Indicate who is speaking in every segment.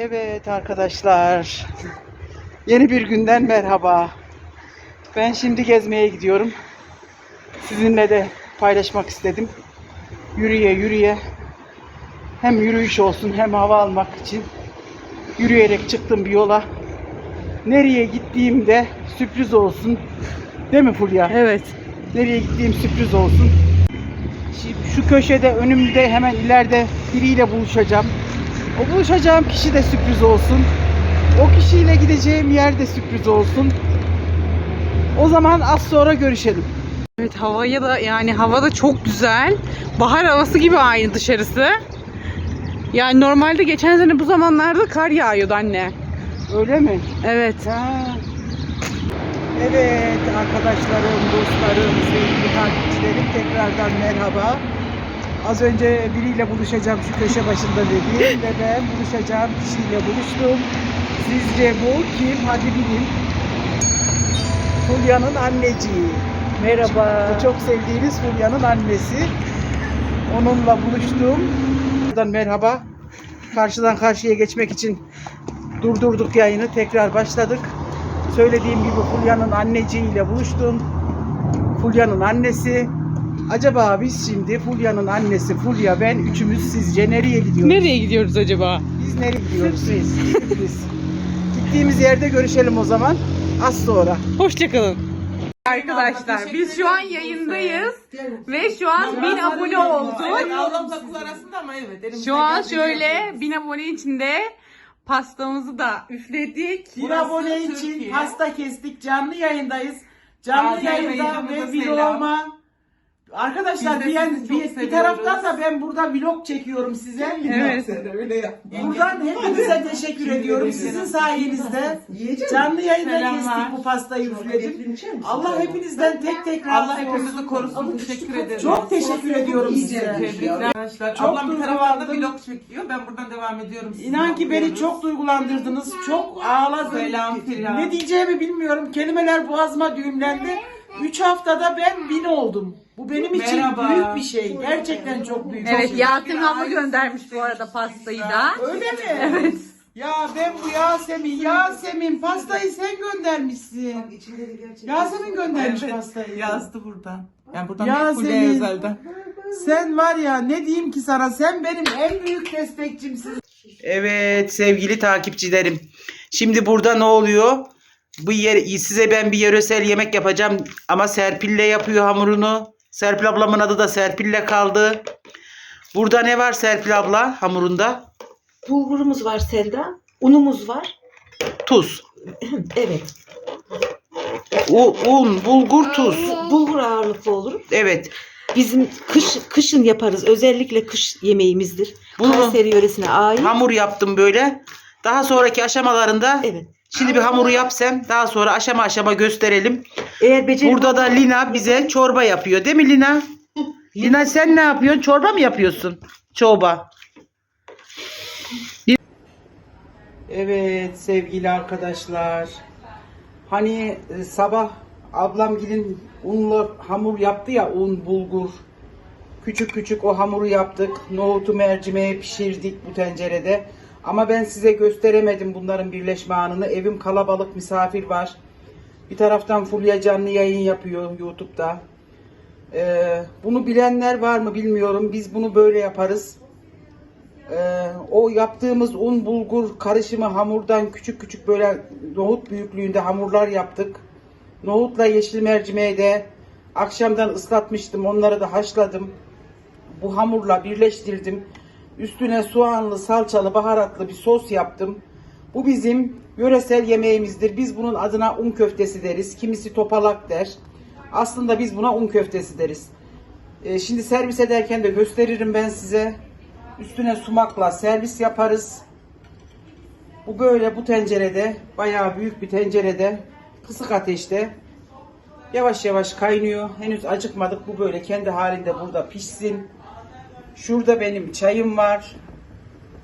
Speaker 1: Evet arkadaşlar. Yeni bir günden merhaba. Ben şimdi gezmeye gidiyorum. Sizinle de paylaşmak istedim. Yürüye yürüye hem yürüyüş olsun hem hava almak için yürüyerek çıktım bir yola. Nereye gittiğimde sürpriz olsun. Değil mi Fulya?
Speaker 2: Evet.
Speaker 1: Nereye gittiğim sürpriz olsun. Şi- Şu köşede önümde hemen ileride biriyle buluşacağım. O buluşacağım kişi de sürpriz olsun. O kişiyle gideceğim yer de sürpriz olsun. O zaman az sonra görüşelim.
Speaker 2: Evet havaya da yani hava da çok güzel. Bahar havası gibi aynı dışarısı. Yani normalde geçen sene bu zamanlarda kar yağıyordu anne.
Speaker 1: Öyle mi?
Speaker 2: Evet.
Speaker 1: Ha. Evet arkadaşlarım, dostlarım, sevgili takipçilerim tekrardan merhaba. Az önce biriyle buluşacağım şu köşe başında dediğim ve ben buluşacağım kişiyle buluştum. Sizce bu kim? Hadi bilin. Fulya'nın anneciği. Merhaba. Çok sevdiğiniz Fulya'nın annesi. Onunla buluştum. Buradan merhaba. Karşıdan karşıya geçmek için durdurduk yayını. Tekrar başladık. Söylediğim gibi Fulya'nın anneciğiyle buluştum. Fulya'nın annesi. Acaba biz şimdi Fulya'nın annesi Fulya ben üçümüz sizce nereye gidiyoruz?
Speaker 2: Nereye gidiyoruz acaba?
Speaker 1: Biz nereye gidiyoruz? Sürpriz. Sürpriz. Gittiğimiz yerde görüşelim o zaman. Az sonra.
Speaker 2: Hoşçakalın. Arkadaşlar biz şu an yayındayız ve şu an 1000 abone olduk.
Speaker 3: Ablamla kul arasında ama evet. elimizden
Speaker 2: Şu an şöyle
Speaker 3: yapıyoruz.
Speaker 2: 1000 abone içinde pastamızı da üfledik.
Speaker 3: Burası
Speaker 1: abone için
Speaker 3: Türkiye.
Speaker 1: pasta kestik. Canlı yayındayız. Canlı
Speaker 3: Gazi
Speaker 1: yayında ve
Speaker 3: selam.
Speaker 1: vloguma Arkadaşlar
Speaker 3: Biz de
Speaker 1: bir, yan-
Speaker 3: sizi çok
Speaker 1: bir, bir
Speaker 3: seviyoruz.
Speaker 1: taraftan da ben burada vlog çekiyorum size.
Speaker 2: Evet.
Speaker 3: Sen öyle yap.
Speaker 1: Buradan hepinize teşekkür ediyorum. Sizin sayenizde canlı yayında
Speaker 3: Selamlar.
Speaker 1: kestik bu pastayı üfledim. Allah hepinizden tek tek razı
Speaker 3: Allah hepimizi
Speaker 1: olsun.
Speaker 3: korusun. Teşekkür ederim.
Speaker 1: Çok teşekkür ediyorum size.
Speaker 3: Tebrikler arkadaşlar.
Speaker 1: Çok
Speaker 3: Ablam bir taraftan da
Speaker 1: duygulandım.
Speaker 3: vlog çekiyor. Ben buradan devam ediyorum. Sizi
Speaker 1: İnan ki beni
Speaker 3: bekliyoruz.
Speaker 1: çok duygulandırdınız. Çok ağladım.
Speaker 3: Selam, selam.
Speaker 1: Ne diyeceğimi bilmiyorum. Kelimeler boğazıma düğümlendi. 3 haftada ben bin oldum. Bu benim için
Speaker 3: Merhaba.
Speaker 1: büyük bir şey. Gerçekten çok büyük
Speaker 2: Evet
Speaker 1: şey.
Speaker 2: Yasin abla göndermiş bu arada pastayı da.
Speaker 1: Öyle mi? Evet. Ya ben bu Yasemin, Yasemin pastayı sen göndermişsin. Yasemin göndermiş
Speaker 3: Evet,
Speaker 1: pastayı.
Speaker 3: Yazdı buradan. Yani buradan
Speaker 1: Yasemin.
Speaker 3: Fulya'ya özelden.
Speaker 1: Sen var ya ne diyeyim ki sana sen benim en büyük destekçimsin. Evet sevgili takipçilerim. Şimdi burada ne oluyor? Bu yer, size ben bir yöresel yemek yapacağım ama Serpil'le yapıyor hamurunu. Serpil ablamın adı da Serpil'le kaldı. Burada ne var Serpil abla hamurunda?
Speaker 4: Bulgurumuz var Selda. Unumuz var.
Speaker 1: Tuz.
Speaker 4: Evet.
Speaker 1: U- un, bulgur, tuz.
Speaker 4: Bulgur ağırlıklı olur.
Speaker 1: Evet.
Speaker 4: Bizim kış kışın yaparız. Özellikle kış yemeğimizdir.
Speaker 1: Bunu-
Speaker 4: Kayseri yöresine ait.
Speaker 1: Hamur yaptım böyle. Daha sonraki aşamalarında
Speaker 4: Evet.
Speaker 1: Şimdi bir hamuru yapsam daha sonra aşama aşama gösterelim.
Speaker 4: Eğer beceri
Speaker 1: Burada da Lina bize çorba yapıyor. Değil mi Lina? Lina sen ne yapıyorsun? Çorba mı yapıyorsun? Çorba. Evet sevgili arkadaşlar. Hani e, sabah ablam gidin unla hamur yaptı ya un bulgur. Küçük küçük o hamuru yaptık. Nohutu mercimeğe pişirdik bu tencerede. Ama ben size gösteremedim bunların birleşme anını. Evim kalabalık misafir var. Bir taraftan Fulya canlı yayın yapıyor YouTube'da. Ee, bunu bilenler var mı bilmiyorum. Biz bunu böyle yaparız. Ee, o yaptığımız un bulgur karışımı hamurdan küçük küçük böyle nohut büyüklüğünde hamurlar yaptık. Nohutla yeşil mercimeği de akşamdan ıslatmıştım. Onları da haşladım. Bu hamurla birleştirdim. Üstüne soğanlı, salçalı, baharatlı bir sos yaptım. Bu bizim yöresel yemeğimizdir. Biz bunun adına un köftesi deriz. Kimisi topalak der. Aslında biz buna un köftesi deriz. Ee, şimdi servis ederken de gösteririm ben size. Üstüne sumakla servis yaparız. Bu böyle bu tencerede, bayağı büyük bir tencerede, kısık ateşte yavaş yavaş kaynıyor. Henüz acıkmadık. Bu böyle kendi halinde burada pişsin. Şurada benim çayım var.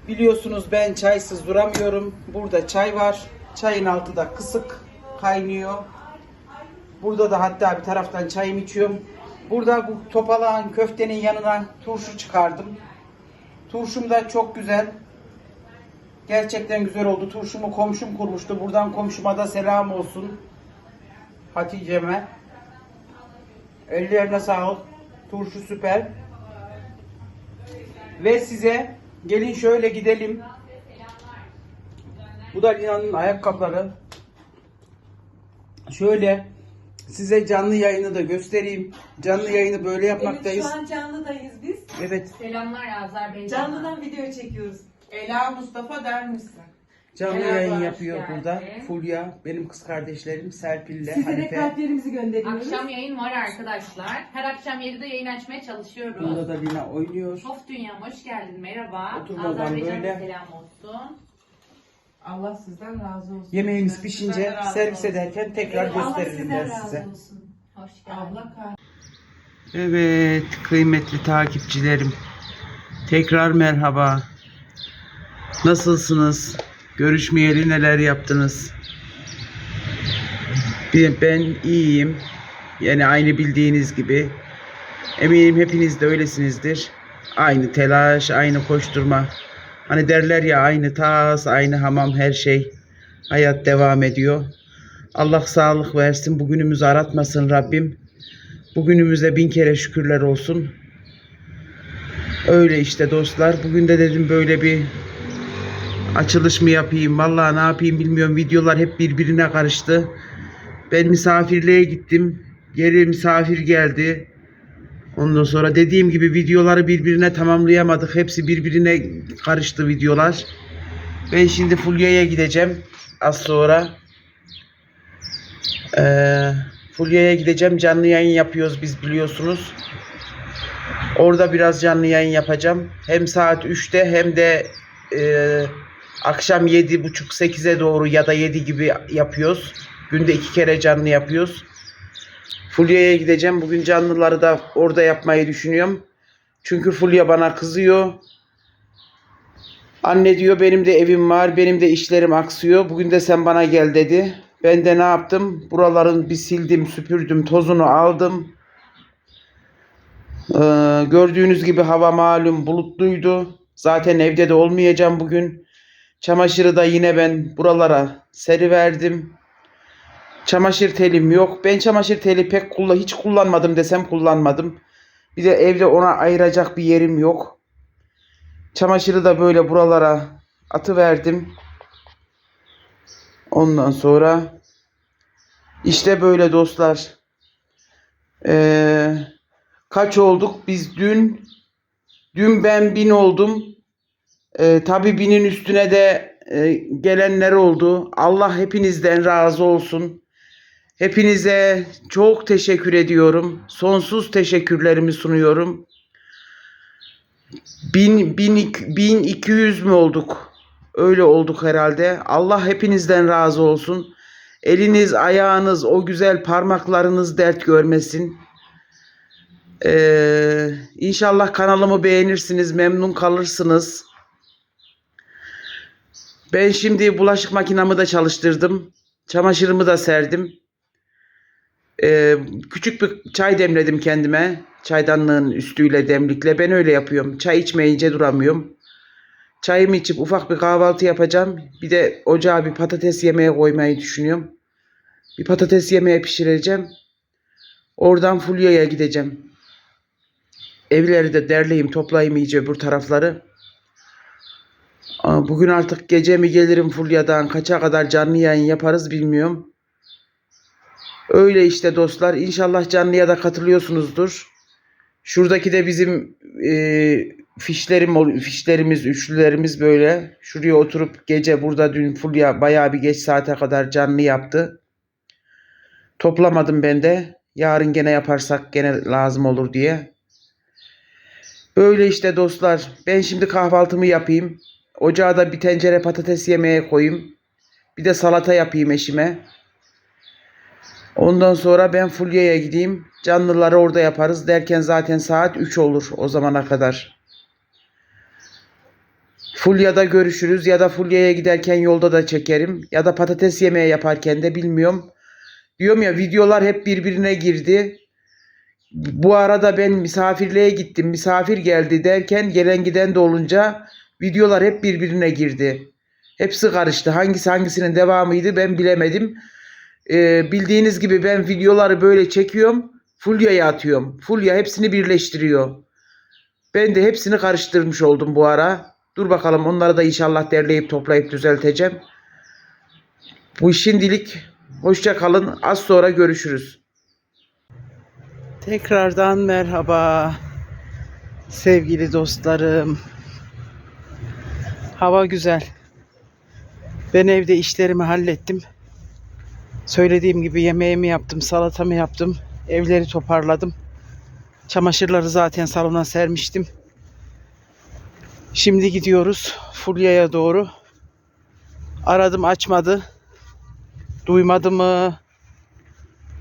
Speaker 1: Biliyorsunuz ben çaysız duramıyorum. Burada çay var. Çayın altı da kısık kaynıyor. Burada da hatta bir taraftan çayımı içiyorum. Burada bu topalağın köftenin yanına turşu çıkardım. Turşum da çok güzel. Gerçekten güzel oldu. Turşumu komşum kurmuştu. Buradan komşuma da selam olsun. Hatice'me. Ellerine sağlık. Turşu süper. Ve size gelin şöyle gidelim. Bu da Lina'nın ayakkabıları. Şöyle size canlı yayını da göstereyim. Canlı yayını böyle yapmaktayız.
Speaker 4: Evet şu an canlıdayız biz.
Speaker 1: Evet.
Speaker 5: Selamlar Azerbaycan'a.
Speaker 4: Canlıdan video çekiyoruz.
Speaker 3: Ela Mustafa der misin?
Speaker 1: Canlı
Speaker 5: Merhaba,
Speaker 1: yayın
Speaker 5: hoş
Speaker 1: yapıyor
Speaker 5: geldin.
Speaker 1: burada. Fulya, benim kız kardeşlerim Serpil'le
Speaker 4: Size de
Speaker 1: Hanife.
Speaker 4: kalplerimizi gönderiyoruz.
Speaker 5: Akşam yayın var arkadaşlar. Her akşam 7'de yayın açmaya çalışıyoruz.
Speaker 1: Burada da Lina oynuyor.
Speaker 5: Of Dünyam hoş geldin merhaba.
Speaker 1: Oturmadan
Speaker 5: Azerbaycan'a
Speaker 1: böyle.
Speaker 5: selam olsun.
Speaker 3: Allah sizden razı olsun.
Speaker 1: Yemeğimiz
Speaker 3: Sizden
Speaker 1: pişince
Speaker 3: razı
Speaker 1: servis
Speaker 3: olsun.
Speaker 1: ederken tekrar
Speaker 4: Allah
Speaker 1: gösteririm
Speaker 4: sizden
Speaker 1: ben
Speaker 4: razı
Speaker 1: size.
Speaker 4: olsun.
Speaker 5: Hoş geldin.
Speaker 3: Abla kay.
Speaker 1: Evet kıymetli takipçilerim. Tekrar merhaba. Nasılsınız? Görüşmeyeli neler yaptınız? Ben iyiyim. Yani aynı bildiğiniz gibi. Eminim hepiniz de öylesinizdir. Aynı telaş, aynı koşturma. Hani derler ya aynı tas, aynı hamam her şey. Hayat devam ediyor. Allah sağlık versin. Bugünümüzü aratmasın Rabbim. Bugünümüze bin kere şükürler olsun. Öyle işte dostlar. Bugün de dedim böyle bir açılış mı yapayım? Vallahi ne yapayım bilmiyorum. Videolar hep birbirine karıştı. Ben misafirliğe gittim. Geri misafir geldi. Ondan sonra dediğim gibi videoları birbirine tamamlayamadık. Hepsi birbirine karıştı videolar. Ben şimdi Fulya'ya gideceğim. Az sonra. Ee, Fulya'ya gideceğim. Canlı yayın yapıyoruz biz biliyorsunuz. Orada biraz canlı yayın yapacağım. Hem saat 3'te hem de e, akşam 7.30-8'e doğru ya da 7 gibi yapıyoruz. Günde iki kere canlı yapıyoruz. Fulya'ya gideceğim. Bugün canlıları da orada yapmayı düşünüyorum. Çünkü Fulya bana kızıyor. Anne diyor benim de evim var, benim de işlerim aksıyor. Bugün de sen bana gel dedi. Ben de ne yaptım? Buraların bir sildim, süpürdüm, tozunu aldım. Ee, gördüğünüz gibi hava malum bulutluydu. Zaten evde de olmayacağım bugün. Çamaşırı da yine ben buralara seriverdim. Çamaşır telim yok. Ben çamaşır teli pek kullan hiç kullanmadım desem kullanmadım. Bir de evde ona ayıracak bir yerim yok. Çamaşırı da böyle buralara atıverdim. Ondan sonra işte böyle dostlar. Ee, kaç olduk? Biz dün dün ben bin oldum. Ee, tabii binin üstüne de e, gelenler oldu. Allah hepinizden razı olsun. Hepinize çok teşekkür ediyorum. Sonsuz teşekkürlerimi sunuyorum. Bin, bin, ik- bin iki yüz mü olduk? Öyle olduk herhalde. Allah hepinizden razı olsun. Eliniz, ayağınız, o güzel parmaklarınız dert görmesin. Ee, inşallah kanalımı beğenirsiniz, memnun kalırsınız. Ben şimdi bulaşık makinamı da çalıştırdım. Çamaşırımı da serdim. Ee, küçük bir çay demledim kendime. Çaydanlığın üstüyle demlikle. Ben öyle yapıyorum. Çay içmeyince duramıyorum. Çayımı içip ufak bir kahvaltı yapacağım. Bir de ocağa bir patates yemeğe koymayı düşünüyorum. Bir patates yemeğe pişireceğim. Oradan Fulya'ya gideceğim. Evleri de derleyeyim, toplayayım iyice öbür tarafları. Bugün artık gece mi gelirim Fulya'dan, kaça kadar canlı yayın yaparız bilmiyorum. Öyle işte dostlar. İnşallah canlıya da katılıyorsunuzdur. Şuradaki de bizim e, fişlerim fişlerimiz, üçlülerimiz böyle. Şuraya oturup gece burada dün Fulya bayağı bir geç saate kadar canlı yaptı. Toplamadım ben de. Yarın gene yaparsak gene lazım olur diye. Böyle işte dostlar. Ben şimdi kahvaltımı yapayım. Ocağa da bir tencere patates yemeğe koyayım. Bir de salata yapayım eşime. Ondan sonra ben Fulya'ya gideyim. Canlıları orada yaparız derken zaten saat 3 olur o zamana kadar. Fulya'da görüşürüz ya da Fulya'ya giderken yolda da çekerim. Ya da patates yemeği yaparken de bilmiyorum. Diyorum ya videolar hep birbirine girdi. Bu arada ben misafirliğe gittim. Misafir geldi derken gelen giden de olunca videolar hep birbirine girdi. Hepsi karıştı. Hangisi hangisinin devamıydı ben bilemedim. Ee, bildiğiniz gibi ben videoları böyle çekiyorum. Fulya'ya atıyorum. Fulya hepsini birleştiriyor. Ben de hepsini karıştırmış oldum bu ara. Dur bakalım onları da inşallah derleyip toplayıp düzelteceğim. Bu şimdilik hoşça kalın. Az sonra görüşürüz. Tekrardan merhaba. Sevgili dostlarım. Hava güzel. Ben evde işlerimi hallettim. Söylediğim gibi yemeğimi yaptım, salatamı yaptım. Evleri toparladım. Çamaşırları zaten salona sermiştim. Şimdi gidiyoruz Fulya'ya doğru. Aradım açmadı. Duymadı mı?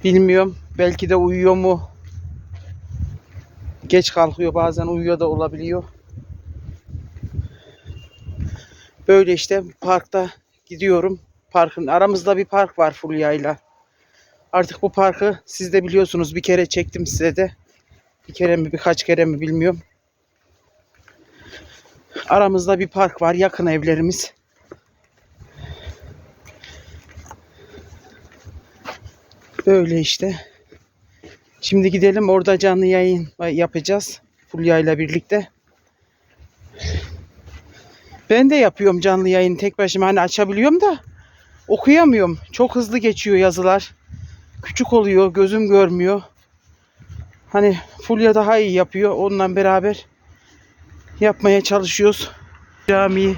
Speaker 1: Bilmiyorum. Belki de uyuyor mu? Geç kalkıyor bazen uyuyor da olabiliyor. Böyle işte parkta gidiyorum. Parkın aramızda bir park var Fulya'yla. Artık bu parkı siz de biliyorsunuz bir kere çektim size de. Bir kere mi birkaç kere mi bilmiyorum. Aramızda bir park var yakın evlerimiz. Böyle işte. Şimdi gidelim orada canlı yayın yapacağız. Fulya ile birlikte. Ben de yapıyorum canlı yayın tek başıma hani açabiliyorum da okuyamıyorum. Çok hızlı geçiyor yazılar. Küçük oluyor, gözüm görmüyor. Hani Fulya daha iyi yapıyor. Onunla beraber yapmaya çalışıyoruz. Camiyi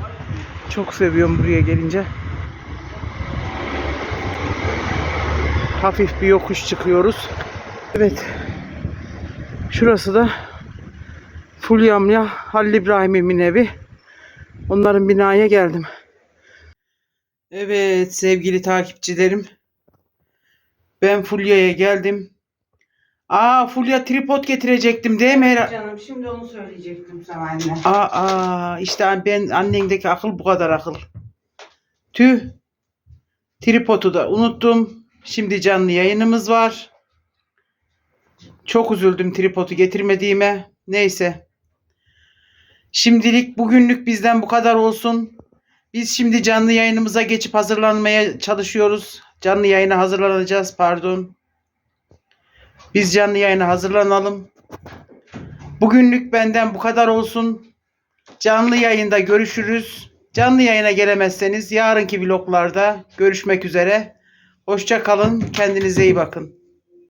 Speaker 1: çok seviyorum buraya gelince. Hafif bir yokuş çıkıyoruz. Evet. Şurası da Fulya'mla Halil İbrahim'imin evi. Onların binaya geldim. Evet sevgili takipçilerim. Ben Fulya'ya geldim. Aa Fulya tripod getirecektim değil mi?
Speaker 4: Canım şimdi onu söyleyecektim sana anne.
Speaker 1: Aa, aa işte ben annendeki akıl bu kadar akıl. Tüh. Tripodu da unuttum. Şimdi canlı yayınımız var. Çok üzüldüm tripodu getirmediğime. Neyse. Şimdilik bugünlük bizden bu kadar olsun. Biz şimdi canlı yayınımıza geçip hazırlanmaya çalışıyoruz. Canlı yayına hazırlanacağız pardon. Biz canlı yayına hazırlanalım. Bugünlük benden bu kadar olsun. Canlı yayında görüşürüz. Canlı yayına gelemezseniz yarınki vloglarda görüşmek üzere. Hoşça kalın. Kendinize iyi bakın.